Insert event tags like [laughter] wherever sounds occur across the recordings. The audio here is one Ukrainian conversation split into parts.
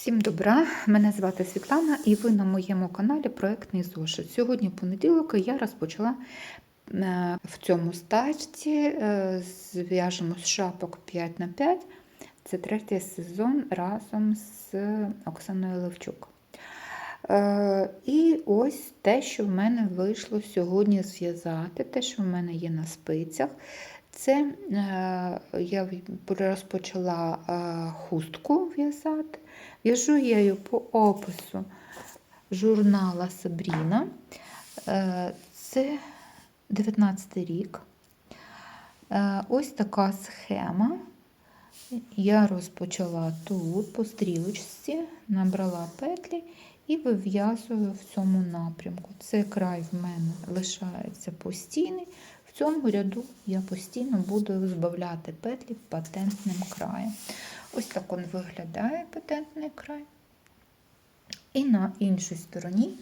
Всім добра! Мене звати Світлана і ви на моєму каналі Проектний зошит. Сьогодні понеділок я розпочала е, в цьому стачці е, зв'яжемо з шапок 5 на 5 Це третій сезон разом з Оксаною Левчук. Е, І ось те, що в мене вийшло сьогодні зв'язати, те, що в мене є на спицях. Це е, я розпочала е, хустку в'язати. В'яжу я її по опису журнала Сабріна. Е, Це 19 рік. Ось така схема. Я розпочала тут по стрілочці, набрала петлі і вив'язую в цьому напрямку. Це край в мене лишається постійний. Цьому ряду я постійно буду збавляти петлі патентним краєм. Ось так він виглядає патентний край. І на іншій стороні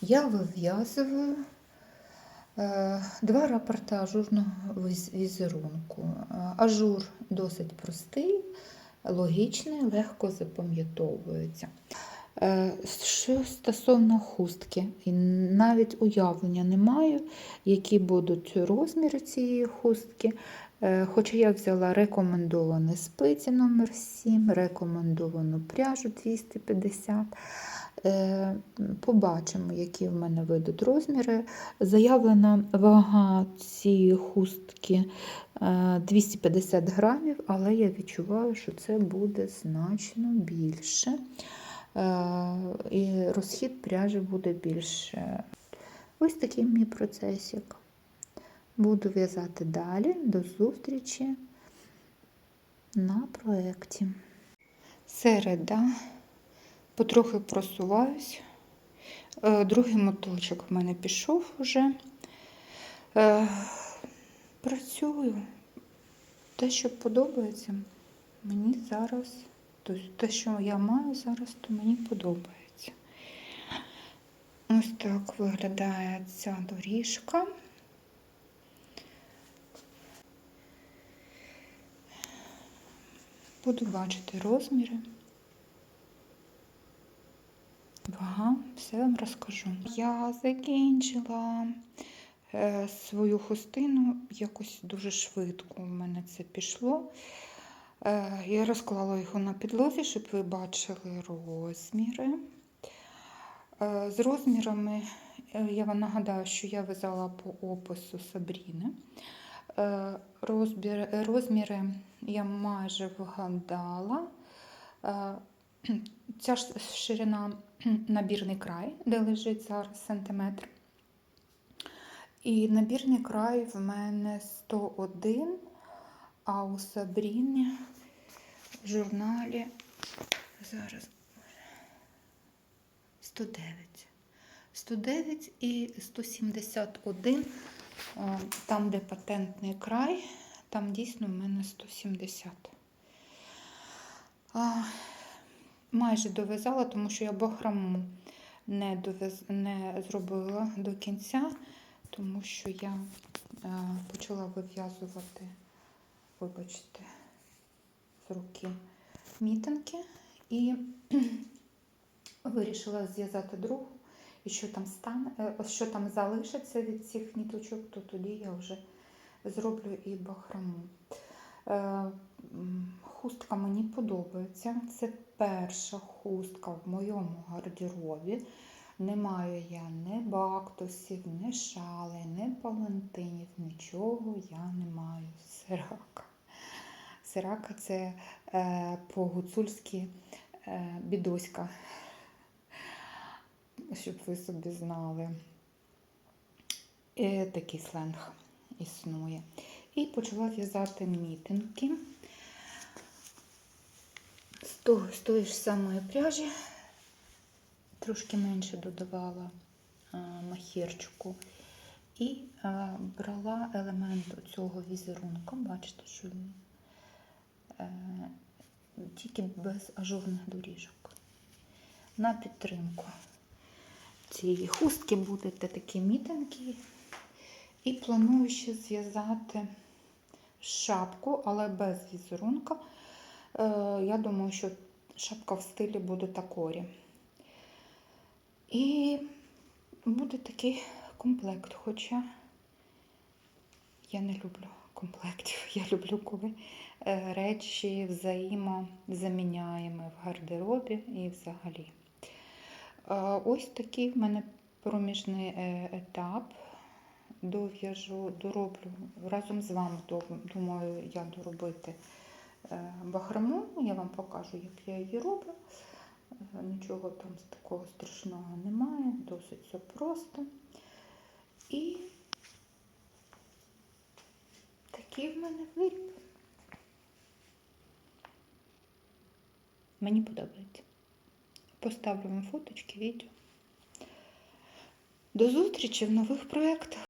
я вив'язую е, два рапорти ажурного віз- візерунку. Е, Ажур досить простий, логічний, легко запам'ятовується. Е, Що стосовно хустки, і навіть уявлення не маю, які будуть розміри цієї хустки. Е, Хоча я взяла рекомендовані спиці номер 7 рекомендовану пряжу 250. Е, Побачимо, які в мене вийдуть розміри. Заявлена вага цієї хустки е, 250 грамів, але я відчуваю, що це буде значно більше. Е, І розхід пряжі буде більше. Ось такий мій процесик. Буду в'язати далі. До зустрічі на проєкті. Середа. Потрохи просуваюсь. Е, Другий моточок в мене пішов уже. Е, Працюю. Те, що подобається, мені зараз, тобто те, що я маю зараз, то мені подобається. Ось так виглядає ця доріжка. Буду бачити розміри. Вага, все вам розкажу. Я закінчила е, свою хустину якось дуже швидко. У мене це пішло. Е, я розклала його на підлозі, щоб ви бачили розміри. Е, з розмірами е, я вам нагадаю, що я в'язала по опису Сабріни. Розміри я майже вгадала. Ця ширина набірний край, де лежить зараз сантиметр. І набірний край в мене 101, а у Сабріні в журналі зараз 109. 109 і 171, там, де патентний край, там дійсно в мене 170. А, майже дов'язала, тому що я бахрому не, дов'яз... не зробила до кінця, тому що я е, почала вив'язувати, вибачте, з руки мітинки і [clears throat] вирішила зв'язати другу. І що там стане, е, що там залишиться від цих ніточок, то тоді я вже зроблю і бахрому. Е, Хустка мені подобається. Це перша хустка в моєму гардеробі. Не маю я ні бактусів, ні шали, ні палантинів, нічого я не маю. Сирака. Сирака це е, по-гуцульськи е, бідоська, щоб ви собі знали. І такий сленг існує. І почала в'язати мітинки з, з тої ж самої пряжі, трошки менше додавала махірчику. І а, брала елемент цього візерунку. Бачите, що він е, тільки без ажурних доріжок. На підтримку цієї хустки будете такі мітинки. І планую ще зв'язати шапку, але без візерунка. Е, Я думаю, що шапка в стилі буде такорі. І буде такий комплект, хоча я не люблю комплектів. [laughs] Я люблю, коли е, речі взаємозаміняємо в гардеробі і взагалі. Е, Ось такий в мене проміжний е, етап. Дов'яжу, дороблю разом з вами, думаю, я доробити бахрому. Я вам покажу, як я її роблю. Нічого там такого страшного немає, досить все просто. І такий в мене виріб. Мені подобається. Поставлю вам фоточки, відео. До зустрічі в нових проєктах.